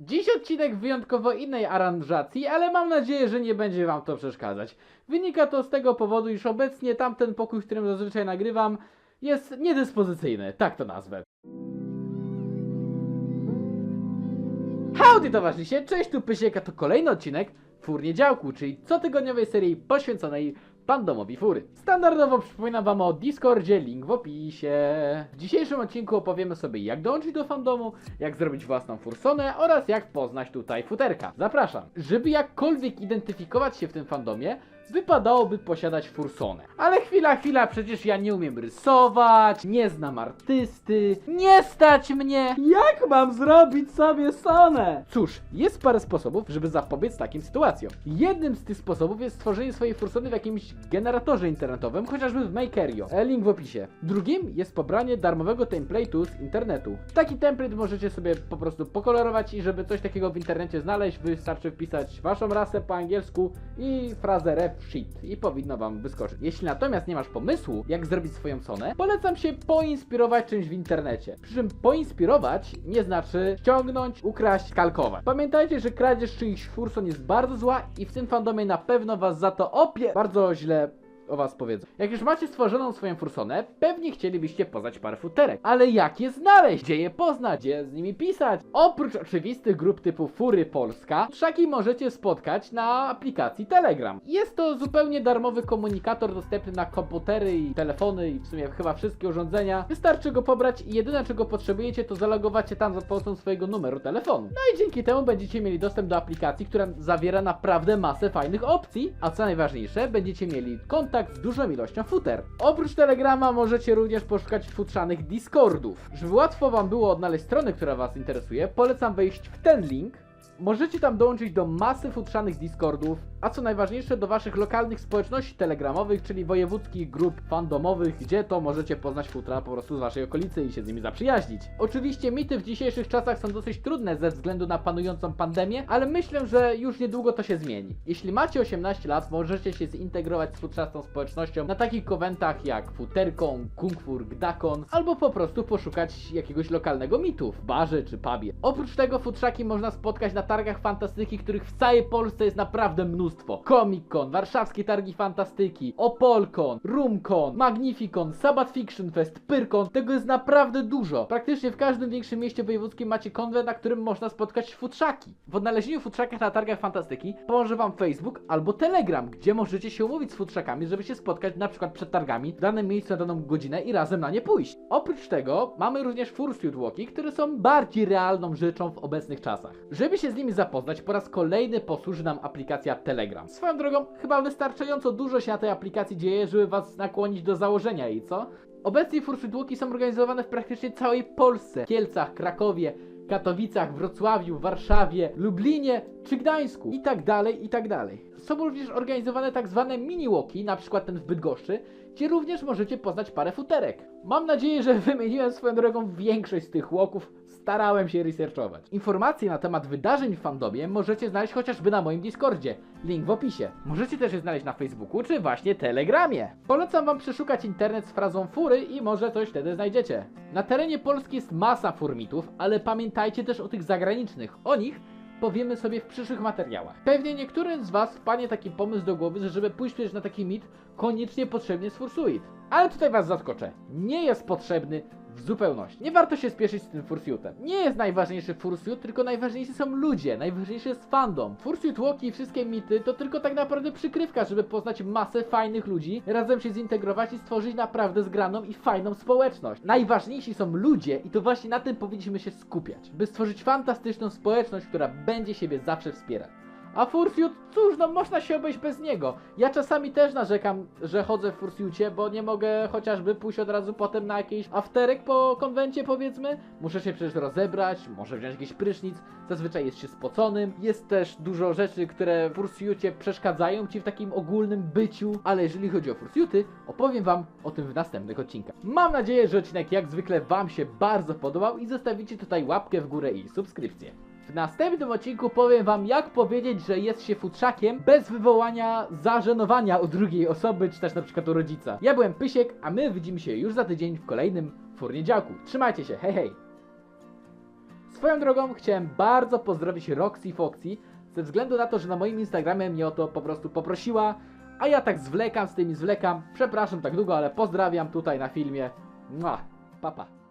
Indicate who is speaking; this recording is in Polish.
Speaker 1: Dziś odcinek wyjątkowo innej aranżacji, ale mam nadzieję, że nie będzie wam to przeszkadzać. Wynika to z tego powodu, iż obecnie tamten pokój, w którym zazwyczaj nagrywam, jest niedyspozycyjny, tak to nazwę. Howdy towarzysze, cześć tu Pysiek, a to kolejny odcinek Furniedziałku, czyli cotygodniowej serii poświęconej pandomowi fury. Standardowo przypominam wam o Discordzie, link w opisie. W dzisiejszym odcinku opowiemy sobie jak dołączyć do fandomu, jak zrobić własną fursonę oraz jak poznać tutaj futerka. Zapraszam. Żeby jakkolwiek identyfikować się w tym fandomie, wypadałoby posiadać fursonę. Ale chwila, chwila, przecież ja nie umiem rysować, nie znam artysty, nie stać mnie!
Speaker 2: Jak mam zrobić sobie sonę?
Speaker 1: Cóż, jest parę sposobów, żeby zapobiec takim sytuacjom. Jednym z tych sposobów jest stworzenie swojej fursony w jakimś generatorze internetowym, chociażby w Makerio. E, Link w opisie. Drugim jest pobranie darmowego template'u z internetu. Taki template możecie sobie po prostu pokolorować i żeby coś takiego w internecie znaleźć, wystarczy wpisać waszą rasę po angielsku i frazę ref shit i powinno wam wyskoczyć. Jeśli natomiast nie masz pomysłu, jak zrobić swoją sonę, polecam się poinspirować czymś w internecie. Przy czym poinspirować nie znaczy ściągnąć, ukraść, kalkować. Pamiętajcie, że kradzież czyichś furson jest bardzo zła i w tym fandomie na pewno was za to opie... bardzo źle o was powiedzą. Jak już macie stworzoną swoją fursonę, pewnie chcielibyście poznać parę futerek. Ale jak je znaleźć? Gdzie je poznać? Gdzie z nimi pisać? Oprócz oczywistych grup typu Fury Polska, szaki możecie spotkać na aplikacji Telegram. Jest to zupełnie darmowy komunikator dostępny na komputery i telefony i w sumie chyba wszystkie urządzenia. Wystarczy go pobrać i jedyne czego potrzebujecie to zalogować się tam za pomocą swojego numeru telefonu. No i dzięki temu będziecie mieli dostęp do aplikacji, która zawiera naprawdę masę fajnych opcji, a co najważniejsze, będziecie mieli kontakt z dużą ilością futer. Oprócz Telegrama możecie również poszukać futrzanych Discordów. Żeby łatwo wam było odnaleźć stronę, która was interesuje, polecam wejść w ten link. Możecie tam dołączyć do masy futrzanych Discordów, a co najważniejsze do waszych lokalnych społeczności telegramowych, czyli wojewódzkich grup fandomowych, gdzie to możecie poznać futra po prostu z waszej okolicy i się z nimi zaprzyjaźnić. Oczywiście mity w dzisiejszych czasach są dosyć trudne ze względu na panującą pandemię, ale myślę, że już niedługo to się zmieni. Jeśli macie 18 lat, możecie się zintegrować z futrzastą społecznością na takich konwentach jak Futerkon, Kungfur, Gdakon, albo po prostu poszukać jakiegoś lokalnego mitu w barze czy pubie. Oprócz tego futrzaki można spotkać na targach fantastyki, których w całej Polsce jest naprawdę mnóstwo. Comic Con, warszawskie targi fantastyki, Opolkon, Roomcon, Magnificon, Sabbath Fiction Fest, Pyrkon, tego jest naprawdę dużo. Praktycznie w każdym większym mieście wojewódzkim macie konwent, na którym można spotkać futrzaki. W odnalezieniu futrzaka na targach fantastyki pomoże wam Facebook albo Telegram, gdzie możecie się umówić z futrzakami, żeby się spotkać na przykład przed targami w danym miejscu na daną godzinę i razem na nie pójść. Oprócz tego mamy również Fursuit Walki, które są bardziej realną rzeczą w obecnych czasach. Żeby się z nimi zapoznać, po raz kolejny posłuży nam aplikacja Telegram. Swoją drogą, chyba wystarczająco dużo się na tej aplikacji dzieje, żeby was nakłonić do założenia jej, co? Obecnie Fursuit Walki są organizowane w praktycznie całej Polsce. Kielcach, Krakowie, Katowicach, Wrocławiu, Warszawie, Lublinie czy Gdańsku i tak dalej, i tak dalej. Są również organizowane tak zwane mini walki, na przykład ten w Bydgoszczy, gdzie również możecie poznać parę futerek. Mam nadzieję, że wymieniłem swoją drogą większość z tych walków, starałem się researchować. Informacje na temat wydarzeń w fandomie możecie znaleźć chociażby na moim Discordzie, link w opisie. Możecie też je znaleźć na Facebooku czy właśnie Telegramie. Polecam wam przeszukać internet z frazą fury i może coś wtedy znajdziecie. Na terenie Polski jest masa furmitów, ale pamiętajcie też o tych zagranicznych. O nich powiemy sobie w przyszłych materiałach. Pewnie niektórym z Was wpadnie taki pomysł do głowy, że żeby pójść na taki mit, koniecznie potrzebny jest fursuit. Ale tutaj Was zaskoczę. Nie jest potrzebny w zupełności. Nie warto się spieszyć z tym fursuitem. Nie jest najważniejszy fursuit, tylko najważniejsi są ludzie, najważniejszy jest fandom. Fursuit walki i wszystkie mity to tylko tak naprawdę przykrywka, żeby poznać masę fajnych ludzi, razem się zintegrować i stworzyć naprawdę zgraną i fajną społeczność. Najważniejsi są ludzie i to właśnie na tym powinniśmy się skupiać, by stworzyć fantastyczną społeczność, która będzie siebie zawsze wspierać. A Fursuit, cóż, no można się obejść bez niego. Ja czasami też narzekam, że chodzę w Fursuicie, bo nie mogę chociażby pójść od razu potem na jakiś afterek po konwencie, powiedzmy. Muszę się przecież rozebrać, może wziąć jakiś prysznic, zazwyczaj jest się spoconym. Jest też dużo rzeczy, które w Fursuicie przeszkadzają ci w takim ogólnym byciu, ale jeżeli chodzi o Fursuity, opowiem wam o tym w następnych odcinkach. Mam nadzieję, że odcinek jak zwykle wam się bardzo podobał i zostawicie tutaj łapkę w górę i subskrypcję. W następnym odcinku powiem wam jak powiedzieć, że jest się futrzakiem bez wywołania zażenowania u drugiej osoby, czy też na przykład u rodzica. Ja byłem Pysiek, a my widzimy się już za tydzień w kolejnym furniedziałku. Trzymajcie się, hej hej! Swoją drogą chciałem bardzo pozdrowić Roxy Foxy, ze względu na to, że na moim Instagramie mnie o to po prostu poprosiła, a ja tak zwlekam z tymi zwlekam. Przepraszam tak długo, ale pozdrawiam tutaj na filmie. Mua, papa.